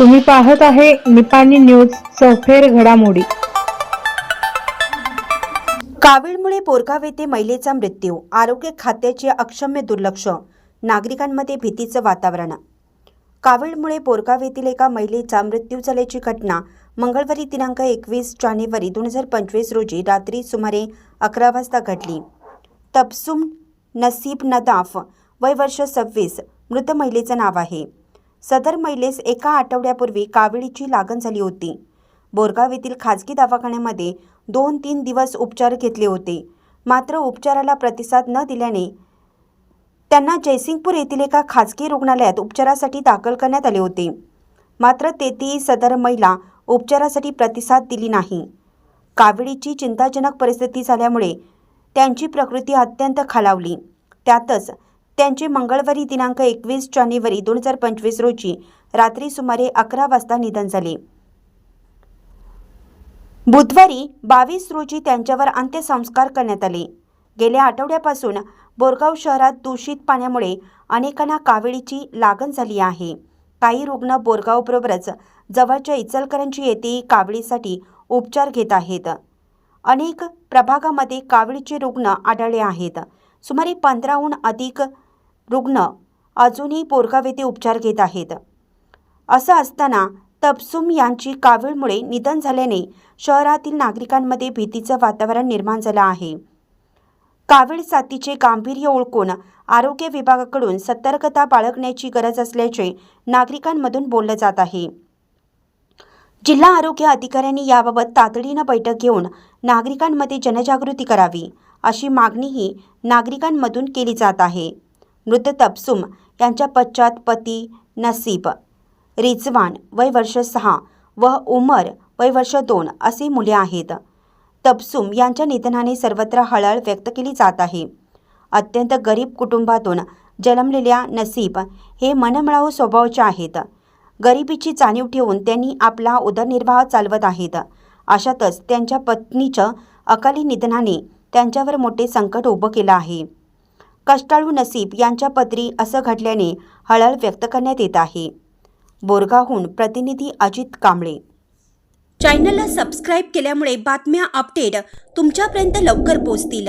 तुम्ही पाहत आहे निपाणी न्यूज सफेर घडामोडी. कावीळमुळे बोरगाव येथे महिलेचा मृत्यू आरोग्य खात्याचे अक्षम्य दुर्लक्ष नागरिकांमध्ये भीतीचं वातावरण. कावीळमुळे बोरगाव येथील एका महिलेचा मृत्यू झाल्याची घटना मंगळवारी दिनांक एकवीस जानेवारी दोन हजार पंचवीस रोजी रात्री सुमारे अकरा वाजता घडली. तबसुम नसीब नदाफ वय वर्ष सव्वीस मृत महिलेचं नाव आहे. सदर महिलेस एका आठवड्यापूर्वी काविळीची लागण झाली होती. बोरगाव येथील खाजगी दवाखान्यामध्ये दोन तीन दिवस उपचार घेतले होते. मात्र उपचाराला प्रतिसाद न दिल्याने त्यांना जयसिंगपूर येथील एका खाजगी रुग्णालयात उपचारासाठी दाखल करण्यात आले होते. मात्र तेथेही सदर महिला उपचारासाठी प्रतिसाद दिली नाही. काविळीची चिंताजनक परिस्थिती झाल्यामुळे त्यांची प्रकृती अत्यंत खालावली. त्यातच त्यांचे मंगळवारी दिनांक एकवीस जानेवारी दोन हजार पंचवीस रोजी रात्री सुमारे अकरा वाजता निधन झाले. बुधवारी बावीस रोजी त्यांच्यावर अंत्यसंस्कार करण्यात आले. गेल्या आठवड्यापासून बोरगाव शहरात दूषित पाण्यामुळे अनेकांना काविळीची लागण झाली आहे. काही रुग्ण बोरगावबरोबरच जवळच्या इचलकरंजी येथे कावळीसाठी उपचार घेत आहेत. अनेक प्रभागामध्ये कावळीचे रुग्ण आढळले आहेत. सुमारे पंधराहून अधिक रुग्ण अजूनही बोरगाव येथे उपचार घेत आहेत. असं असताना तबसुम यांची कावीळमुळे निधन झाल्याने शहरातील नागरिकांमध्ये भीतीचं वातावरण निर्माण झालं आहे. कावीळ साथीचे गांभीर्य ओळखून आरोग्य विभागाकडून सतर्कता बाळगण्याची गरज असल्याचे नागरिकांमधून बोललं जात आहे. जिल्हा आरोग्य अधिकाऱ्यांनी याबाबत तातडीनं बैठक घेऊन नागरिकांमध्ये जनजागृती करावी अशी मागणीही नागरिकांमधून केली जात आहे. मृत तबसुम यांच्या पश्चात पती नसीब. रिजवान वय वर्ष सहा व उमर वय वर्ष दोन असे मुले आहेत. तबसुम यांच्या निधनाने सर्वत्र हळहळ व्यक्त केली जात आहे. अत्यंत गरीब कुटुंबातून जन्मलेल्या नसीब हे मनमळाऊ स्वभावचे आहेत. गरिबीची जाणीव ठेवून त्यांनी आपला उदरनिर्वाह चालवत आहेत. अशातच त्यांच्या पत्नीच्या अकाली निधनाने त्यांच्यावर मोठे संकट उभं केलं आहे. कष्टाळू नसीब यांच्या पदरी असं घडल्याने हळहळ व्यक्त करण्यात येत आहे. बोरगावहून प्रतिनिधी अजित कांबळे. चॅनलला सबस्क्राईब केल्यामुळे बातम्या अपडेट तुमच्यापर्यंत लवकर पोहोचतील.